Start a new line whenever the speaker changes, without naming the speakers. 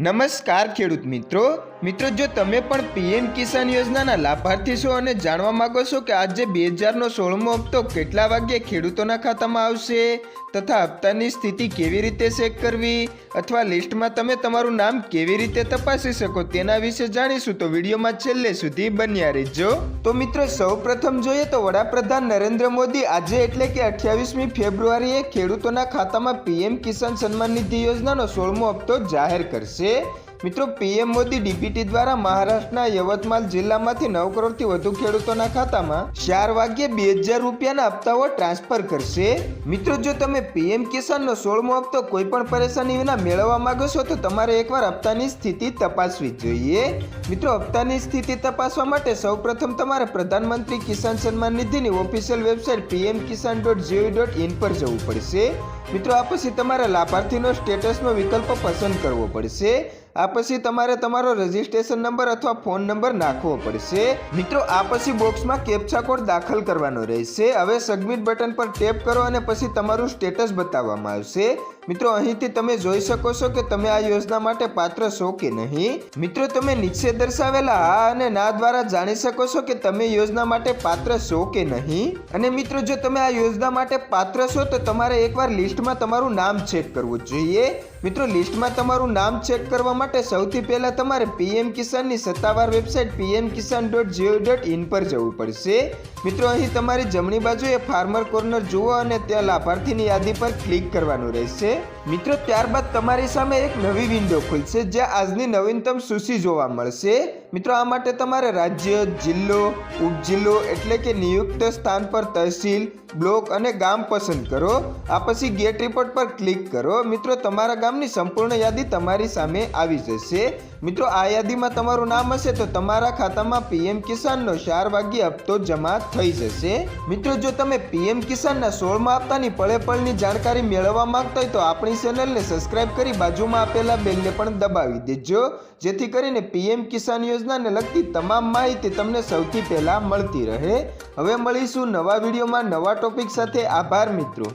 નમસ્કાર ખેડૂત મિત્રો. મિત્રો, જો તમે પણ પીએમ કિસાન યોજનાના લાભાર્થી છો અને જાણવા માંગો છો કે આજે બે હજારનો સોળમો હપ્તો કેટલા વાગ્યે ખેડૂતોના ખાતામાં આવશે, તથા હપ્તાની સ્થિતિ કેવી રીતે ચેક કરવી, અથવા લિસ્ટમાં તમે તમારું નામ કેવી રીતે તપાસી શકો તેના વિશે જાણીશું, તો વિડીયોમાં છેલ્લે સુધી બન્યા રહેજો. તો મિત્રો, સૌપ્રથમ જોઈએ તો વડાપ્રધાન નરેન્દ્ર મોદી આજે એટલે કે અઠ્યાવીસમી ફેબ્રુઆરીએ ખેડૂતોના ખાતામાં પીએમ કિસાન સન્માન નિધિ યોજનાનો સોળમો હપ્તો જાહેર કરશે. 이제 મિત્રો, પીએમ મોદી ડીપીટી દ્વારા મહારાષ્ટ્રના યવતમાલ જિલ્લામાંથી નવ કરોડથી વધુ ખેડૂતોના ખાતામાં ચાર વાગ્યે બે હજાર રૂપિયાના હપ્તાઓ ટ્રાન્સફર કરશે. મિત્રો, જો તમે પીએમ કિસાનનો સોળમો હપ્તો કોઈ પણ પરેશાની વિના મેળવવા માંગો છો, તો તમારે એકવાર હપ્તાની સ્થિતિ તપાસવી જોઈએ. મિત્રો, હપ્તાની સ્થિતિ તપાસવા માટે સૌપ્રથમ તમારે પ્રધાનમંત્રી Kisan Samman નિધિની official website PM Kisan dot GOV dot in પર જવું પડશે. મિત્રો, આ પછી તમારે લાભાર્થીનો સ્ટેટસનો વિકલ્પ પસંદ કરવો પડશે. આ પછી તમારે તમારો રજિસ્ટ્રેશન નંબર અથવા ફોન નંબર નાખવો પડશે. મિત્રો, આ પછી બોક્સમાં કેપ્ચા કોડ દાખલ કરવાનો રહેશે. હવે સબમિટ બટન પર ટેપ કરો અને પછી તમારું સ્ટેટસ બતાવવામાં આવશે. મિત્રો, અહીંથી તમે જોઈ શકો છો કે તમે આ યોજના માટે પાત્ર છો કે નહીં. મિત્રો, તમે નીચે દર્શાવેલા હા અને ના દ્વારા જાણી શકો છો કે તમે યોજના માટે પાત્ર છો કે નહીં. અને મિત્રો, જો તમે આ યોજના માટે પાત્ર છો, તો તમારે એકવાર લિસ્ટમાં તમારું નામ ચેક કરવું જોઈએ. મિત્રો લિસ્ટમાં તમારું નામ ચેક કરવા સૌથી પહેલા તમારે પીએમ કિસાનની સત્તાવાર website PM Kisan dot GO dot in પર જવું પડશે. મિત્રો, અહીં તમારી જમણી બાજુએ ફાર્મર કોર્નર જુઓ અને ત્યાં લાભાર્થીની યાદી પર ક્લિક કરવાનું રહેશે. મિત્રો, ત્યારબાદ તમારી સામે એક નવી વિન્ડો ખુલશે, જ્યાં આજની નવીનતમ સૂચિ જોવા મળશે. મિત્રો, આ માટે તમારે રાજ્ય, જિલ્લો, ઉપજિલ્લો એટલે કે નિયુક્ત સ્થાન પર તહેસીલ, બ્લોક અને ગામ પસંદ કરો. આ પછી ગેટ રિપોર્ટ પર ક્લિક કરો. મિત્રો, તમારા ગામની સંપૂર્ણ યાદી તમારી સામે આવી જશે. મિત્રો, આ યાદીમાં તમારું નામ હશે તો તમારા ખાતામાં પીએમ કિસાનનો ચાર વાગ્યે હપ્તો જમા થઈ જશે. મિત્રો, જો તમે પીએમ કિસાનના સોળમા હપ્તાની પળે પળની જાણકારી મેળવવા માંગતા હોય તો આપણી ચેનલને સબસ્ક્રાઇબ કરી બાજુમાં આપેલા બેલને પણ દબાવી દેજો. જેથી કરીને પીએમ કિસાન યોજનાને લગતી તમામ માહિતી તમને સૌથી પહેલાં મળતી રહે. હવે મળીશું નવા વિડીયોમાં નવા ટોપિક સાથે. આભાર મિત્રો.